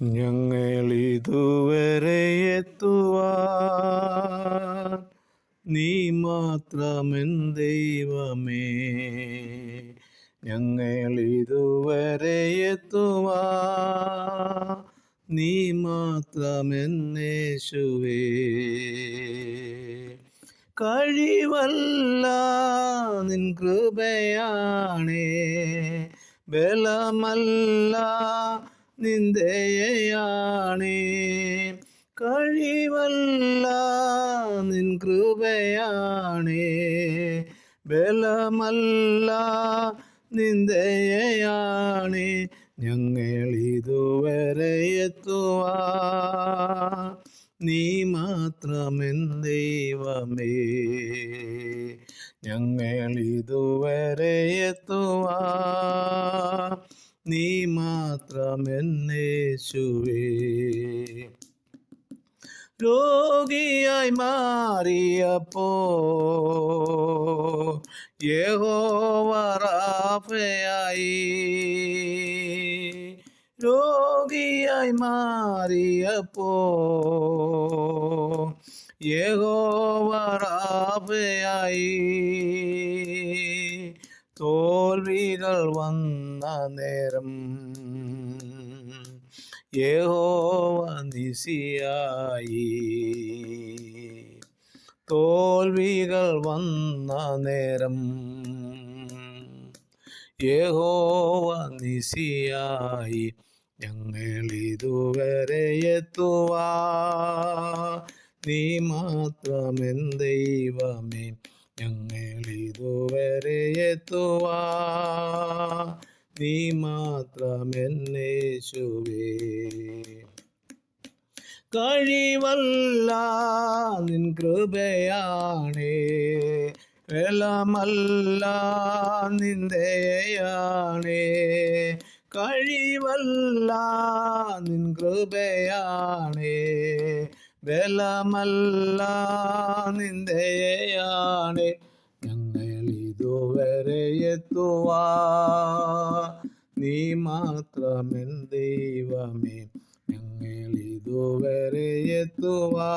ഞങ്ങളിതുവരെ എത്തുവാൻ നീ മാത്രമെൻ ദൈവമേ. ഞങ്ങൾ ഇതുവരെ എത്തുവാൻ നീ മാത്രമെന്നേശുവേ കഴിവല്ല നിൻ കൃപയാണേ. ബലമല്ല നിന്ദയാണേ. കഴിവല്ല നിൻ കൃപയാണേ. ബലമല്ല നിന്ദയാണേ. ഞങ്ങളിതുവരെ എത്തുവാ. നീ മാത്രമെന്നേശുവേ. രോഗിയായി മാറിയപ്പോ യഹോവറാഫയായി രോഗിയായി മാറിയപ്പോ യഹോവറാഫയായി തോൽവികൾ വന്ന നേരം യഹോവ തോൽവികൾ വന്ന നേരം യഹോവ നിസിയായി. ഞങ്ങളിതുവരെ എത്തുവാ. നീ മാത്രമെൻ ദൈവമേ ഞങ്ങളിതുവരെ എത്തുവാ. നീ മാത്രമെന്നേശുവേ. കഴിവല്ല നിൻ കൃപയാണേ. വെലമല്ല നിന്ദയാണേ കഴിവല്ല നിൻ കൃപയാണേ. ബലമല്ല നിന്ദയാണേ എത്തുവാ. നീ മാത്രമെൻ ദൈവമേ ഞങ്ങൾ ഇതുവരെ എത്തുവാ.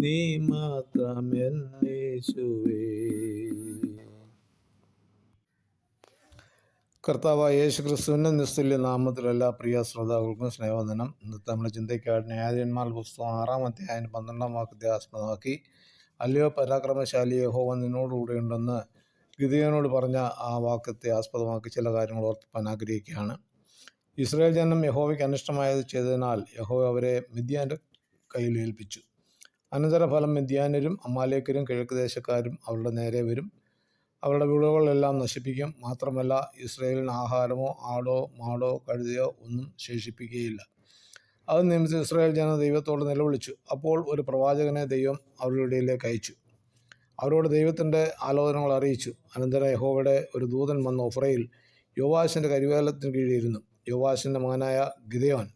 നീ മാത്രമെൻ യേശുവേ. കർത്താവ് യേശു ക്രിസ്തുവിന്റെ നിസ്തുല്യ നാമത്തിലുള്ള പ്രിയ ശ്രോതാക്കൾക്കും സ്നേഹവന്ദനം. ഇന്നത്തെ നമ്മുടെ ചിന്തയ്ക്കായിട്ട് ന്യായാധിപന്മാർ പുസ്തകം ആറാം അധ്യായം പന്ത്രണ്ടാം വാക്യത്തെ ആസ്പദമാക്കി അല്ലയോ പരാക്രമശാലി ഹോവൻ നിന്നോടുകൂടെയുണ്ടെന്ന് ഗിതയോനോട് പറഞ്ഞ ആ വാക്യത്തെ ആസ്പദമാക്കി ചില കാര്യങ്ങൾ ഓർപ്പാൻ ആഗ്രഹിക്കുകയാണ്. ഇസ്രായേൽ ജനം യഹോവയ്ക്ക് അനിഷ്ടമായത് ചെയ്തതിനാൽ യഹോവ അവരെ മിദ്യാന്റെ കയ്യിൽ ഏൽപ്പിച്ചു. അനന്തരഫലം മിദ്യാനരും അമാലേക്കരും കിഴക്ക് ദേശക്കാരും അവരുടെ നേരെ വരും. അവരുടെ വിളവുകളെല്ലാം നശിപ്പിക്കും. മാത്രമല്ല ഇസ്രയേലിന് ആഹാരമോ ആടോ മാടോ കഴുതയോ ഒന്നും ശേഷിപ്പിക്കുകയില്ല. അത് നിമിത്തം ഇസ്രായേൽ ജനം ദൈവത്തോട് നിലവിളിച്ചു. അപ്പോൾ ഒരു പ്രവാചകനെ ദൈവം അവരുടെ ഇടയിലേക്ക് അയച്ചു. അവരോട് ദൈവത്തിന്റെ ആലോചനകൾ അറിയിച്ചു. അനന്തരം യഹോവയുടെ ഒരു ദൂതൻ വന്ന ഒഫ്രയിൽ യോവാശിന്റെ കരിവേലത്തിന് കീഴിലിരുന്നു യോവാശിന്റെ മകനായ ഗിതയോൻ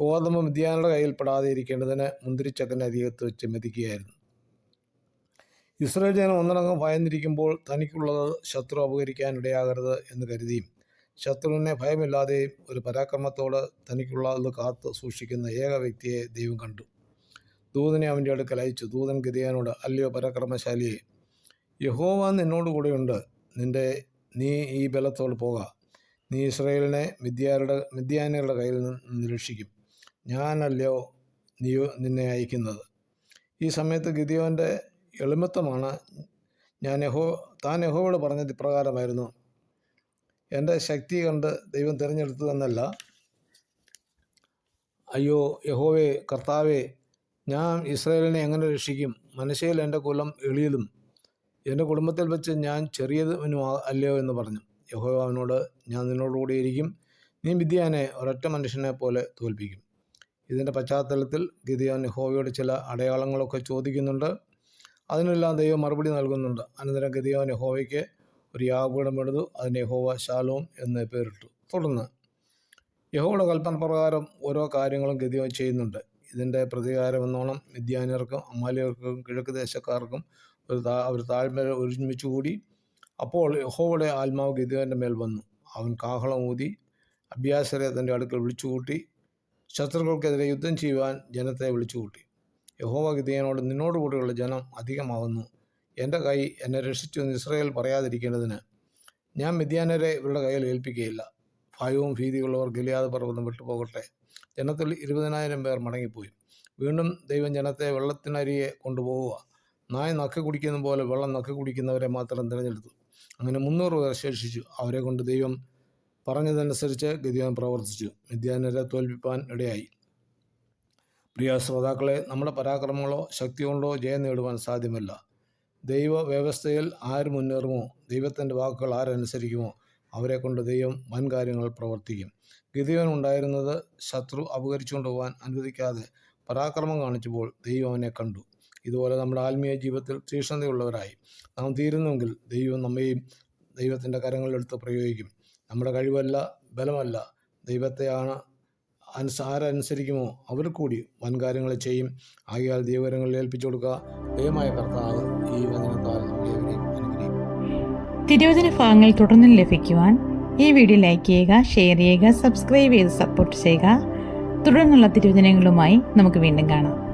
ഗോതമ്പ് മിദ്യാനുടെ കയ്യിൽ പെടാതെ ഇരിക്കേണ്ടതിന് മുന്തിരിച്ചക്കന്റെ അരികത്ത് വെച്ച് മെതിക്കുകയായിരുന്നു. ഇസ്രായേൽ ജനം ഒന്നടങ്കം ഭയന്നിരിക്കുമ്പോൾ തനിക്കുള്ളത് ശത്രു അപകരിക്കാൻ ഇടയാകരുത് എന്ന് കരുതിയും ശത്രുവിനെ ഭയമില്ലാതെയും ഒരു പരാക്രമത്തോട് തനിക്കുള്ളത് കാത്ത് സൂക്ഷിക്കുന്ന ഏക വ്യക്തിയെ ദൈവം കണ്ടു. ദൂതനെ അവന്റെ അടുക്കൽ അയച്ചു. ദൂതൻ ഗതിയാനോട് അല്ലയോ പരാക്രമശാലിയെ യഹോവ നിന്നോട് കൂടെയുണ്ട് നിന്റെ നീ ഈ ബലത്തോട് പോക. നീ ഇസ്രയേലിനെ മിഥ്യാരുടെ മിഥ്യാനികളുടെ കയ്യിൽ നിന്ന് രക്ഷിക്കും ഞാനല്ലയോ നീ നിന്നെ അയക്കുന്നത്? ഈ സമയത്ത് ഗിദിയോന്റെ എളിമത്വമാണ് ഞാൻ യഹോ താൻ യഹോയോട് പറഞ്ഞത് ഇപ്രകാരമായിരുന്നു. എന്റെ ശക്തി കണ്ട് ദൈവം തിരഞ്ഞെടുത്തതെന്നല്ല അയ്യോ യഹോവേ കർത്താവേ ഞാൻ ഇസ്രായേലിനെ എങ്ങനെ രക്ഷിക്കും? മനശയിൽ എന്റെ കുലം എളിയതും എന്റെ കുടുംബത്തിൽ വെച്ച് ഞാൻ ചെറിയതും അല്ലയോ എന്ന് പറഞ്ഞു. യഹോവ അവനോട് ഞാൻ നിന്നോടുകൂടി ഇരിക്കും. നീ വിദ്യാനെ ഒരൊറ്റ മനുഷ്യനെ പോലെ തോൽപ്പിക്കും. ഇതിന്റെ പശ്ചാത്തലത്തിൽ ഗിദിയാൻ യഹോവയോട് ചില അടയാളങ്ങളൊക്കെ ചോദിക്കുന്നുണ്ട്. അതിനെല്ലാം ദൈവം മറുപടി നൽകുന്നുണ്ട്. അനന്തരം ഗതിയോൻ യഹോവയ്ക്ക് ഒരു യാഗപീഠം എടുത്തു അതിന് യഹോവ ശാലോം എന്ന് പേരിട്ടു. തുടർന്ന് യഹോയുടെ കൽപ്പന പ്രകാരം ഓരോ കാര്യങ്ങളും ഗതി ചെയ്യുന്നുണ്ട്. ഇതിന്റെ പ്രതികാരം എന്നോണം മിദ്യാനിയർക്കും അമാലിയർക്കും കിഴക്ക് ദേശക്കാർക്കും ഒരു താ അവർ താഴ്മ ഒരുമിച്ച് കൂടി അപ്പോൾ യഹോയുടെ ആത്മാവ് ഗതിയോന്റെ മേൽ വന്നു. അവൻ കാഹളം ഊതി അഭ്യാസരെ തന്റെ അടുക്കൽ വിളിച്ചുകൂട്ടി ശത്രുക്കൾക്കെതിരെ യുദ്ധം ചെയ്യുവാൻ ജനത്തെ വിളിച്ചുകൂട്ടി. യഹോവ ഗിതിയനോട് നിന്നോടുകൂടിയുള്ള ജനം അധികമാകുന്നു എന്റെ കൈ എന്നെ രക്ഷിച്ചു എന്ന് ഇസ്രയേൽ പറയാതിരിക്കേണ്ടതിന് ഞാൻ മിഥ്യാനരെ ഇവരുടെ കയ്യിൽ ഏൽപ്പിക്കുകയില്ല. ഭയവും ഭീതിയുള്ളവർ ഗിലിയാത് പർവതം വിട്ടുപോകട്ടെ ജനത്തിൽ ഇരുപതിനായിരം പേർ മടങ്ങിപ്പോയി. വീണ്ടും ദൈവം ജനത്തെ വെള്ളത്തിനരിയെ കൊണ്ടുപോവുക. നായ നക്കി കുടിക്കുന്ന പോലെ വെള്ളം നക്കി കുടിക്കുന്നവരെ മാത്രം തിരഞ്ഞെടുത്തു. അങ്ങനെ മുന്നൂറ് പേർ ശേഷിച്ചു. അവരെ കൊണ്ട് ദൈവം പറഞ്ഞതനുസരിച്ച് ഗതിയാൻ പ്രവർത്തിച്ചു. മിഥ്യാനരെ തോൽപ്പിപ്പാൻ ഇടയായി. പ്രിയ ശ്രോതാക്കളെ നമ്മുടെ പരാക്രമങ്ങളോ ശക്തി കൊണ്ടോ ജയം നേടുവാൻ സാധ്യമല്ല. ദൈവ വ്യവസ്ഥയിൽ ആര് മുന്നേറുമോ? ദൈവത്തിന്റെ വാക്കുകൾ ആരനുസരിക്കുമോ അവരെ കൊണ്ട് ദൈവം വൻ കാര്യങ്ങൾ പ്രവർത്തിക്കും. ഗിതിയോൻ ഉണ്ടായിരുന്നത് ശത്രു അപകരിച്ചുകൊണ്ട് പോകാൻ അനുവദിക്കാതെ പരാക്രമം കാണിച്ചപ്പോൾ ദൈവം അവനെ കണ്ടു. ഇതുപോലെ നമ്മുടെ ആത്മീയ ജീവിതത്തിൽ തീക്ഷ്ണതയുള്ളവരായി നാം തീരുന്നുവെങ്കിൽ ദൈവം നമ്മയും ദൈവത്തിന്റെ കരങ്ങളിലെടുത്ത് പ്രയോഗിക്കും. നമ്മുടെ കഴിവല്ല ബലമല്ല. ദൈവത്തെയാണ് അനുസ ആരനുസരിക്കുമോ അവർ കൂടി വൻകാര്യങ്ങൾ ചെയ്യും. ആകയാൽ ദൈവകരങ്ങളിൽ ഏൽപ്പിച്ചു കൊടുക്കുക. ദൈവമായ കർത്താവ് ഈ വചനത്താൽ തിരുവചന ഭാഗങ്ങൾ തുടർന്ന് ലഭിക്കുവാൻ ഈ വീഡിയോ ലൈക്ക് ചെയ്യുക ഷെയർ ചെയ്യുക സബ്സ്ക്രൈബ് ചെയ്ത് സപ്പോർട്ട് ചെയ്യുക. തുടർന്നുള്ള തിരുവചനങ്ങളുമായി നമുക്ക് വീണ്ടും കാണാം.